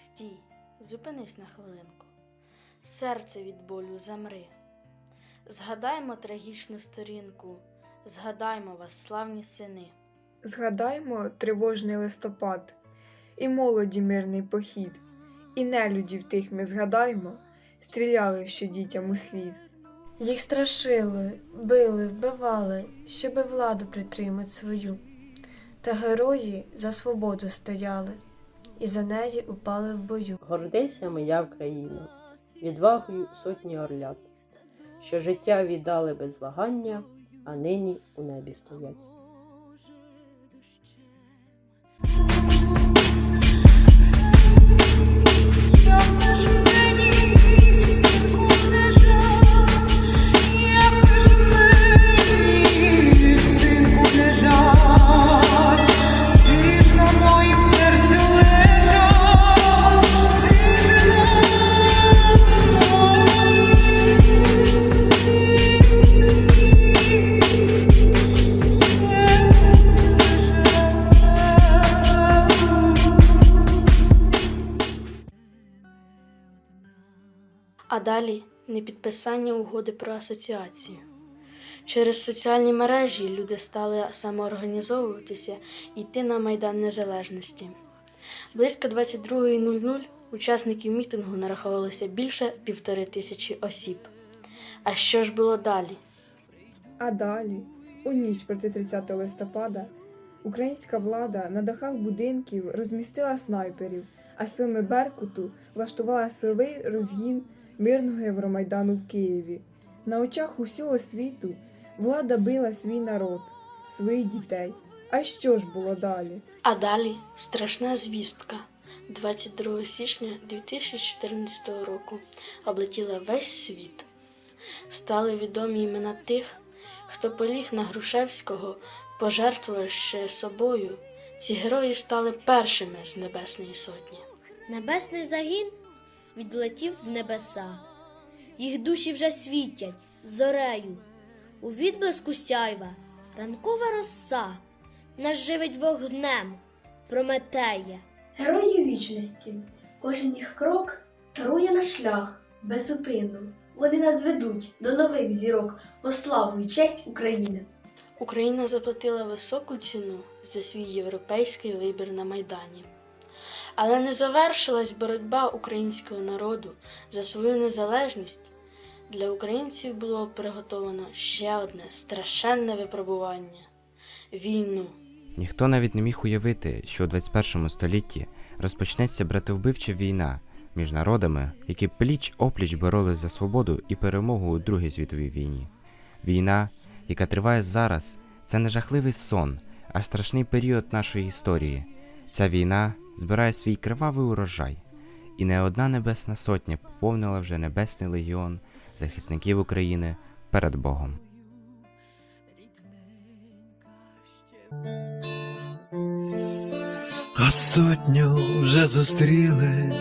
Стій, зупинись на хвилинку. Серце від болю замри. Згадаймо трагічну сторінку, згадаймо вас, славні сини. Згадаймо тривожний листопад, і молоді мирний похід, і нелюдів тих ми згадаймо, стріляли ще дітям у слід. Їх страшили, били, вбивали, щоби владу притримать свою. Та герої за свободу стояли, і за неї упали в бою. Гордися, моя Україна, відвагою сотні орлят, що життя віддали без вагання, а нині у небі стоять. А далі непідписання угоди про асоціацію. Через соціальні мережі люди стали самоорганізовуватися і йти на Майдан Незалежності. Близько 22.00 учасників мітингу нараховувалося більше півтори тисячі осіб. А що ж було далі? А далі, у ніч проти 30 листопада, українська влада на дахах будинків розмістила снайперів, а силами Беркуту влаштувала силовий розгін мирного Євромайдану в Києві. На очах усього світу влада била свій народ, своїх дітей. А що ж було далі? А далі страшна звістка. 22 січня 2014 року облетіла весь світ. Стали відомі імена тих, хто поліг на Грушевського, пожертвувавши собою. Ці герої стали першими з Небесної Сотні. Небесний загін відлетів в небеса. Їх душі вже світять зорею. У відблиску сяйва ранкова роса нас живить вогнем Прометея. Герої вічності, кожен їх крок тарує на шлях безупинно. Вони нас ведуть до нових зірок во славу і честь України. Україна заплатила високу ціну за свій європейський вибір на Майдані. Але не завершилась боротьба українського народу за свою незалежність. Для українців було приготовано ще одне страшенне випробування війну. Ніхто навіть не міг уявити, що у 21 столітті розпочнеться братовбивча війна між народами, які пліч опліч боролись за свободу і перемогу у Другій світовій війні. Війна, яка триває зараз, це не жахливий сон, а страшний період нашої історії. Ця війна збирає свій кривавий урожай, і не одна небесна сотня поповнила вже небесний легіон захисників України перед Богом. А сотню вже зустріли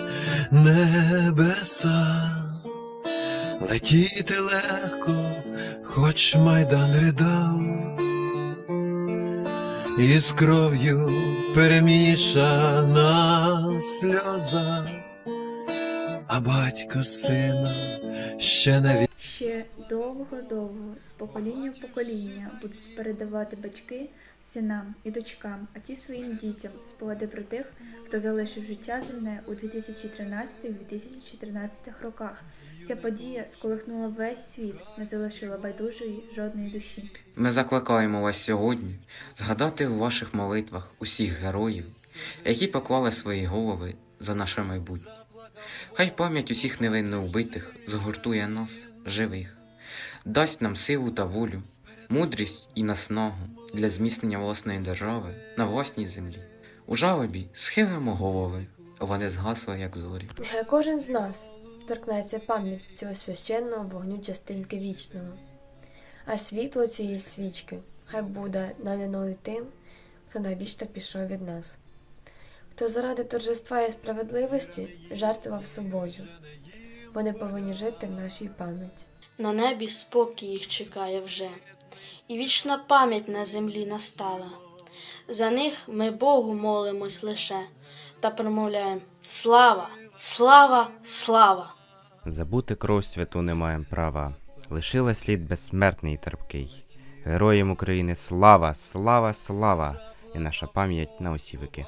небеса, летіти легко, хоч майдан ридав, і з кров'ю перемішана сльоза, а батько сина ще не від. Ще довго-довго, з покоління в покоління, будуть передавати батьки синам і дочкам, а ті своїм дітям спогади про тих, хто залишив життя земне у 2013-2014 роках. Ця подія сколихнула весь світ, не залишила байдужої жодної душі. Ми закликаємо вас сьогодні згадати у ваших молитвах усіх героїв, які поклали свої голови за наше майбутнє. Хай пам'ять усіх невинно вбитих згуртує нас, живих, дасть нам силу та волю, мудрість і наснагу для зміцнення власної держави на власній землі. У жалобі схилимо голови, вони згасли, як зорі. Нехай кожен з нас торкнеться пам'ять цього священного вогню частинки вічного, а світло цієї свічки хай буде наданою тим, хто навічно пішов від нас, хто заради торжества і справедливості жертвував собою. Вони повинні жити в нашій пам'яті. На небі спокій їх чекає вже, і вічна пам'ять на землі настала. За них ми Богу молимось лише, та промовляємо Слава! Слава! Слава! Забути кров святу не маєм права. Лишила слід безсмертний і терпкий. Героям України слава, слава, слава! І наша пам'ять на усі віки.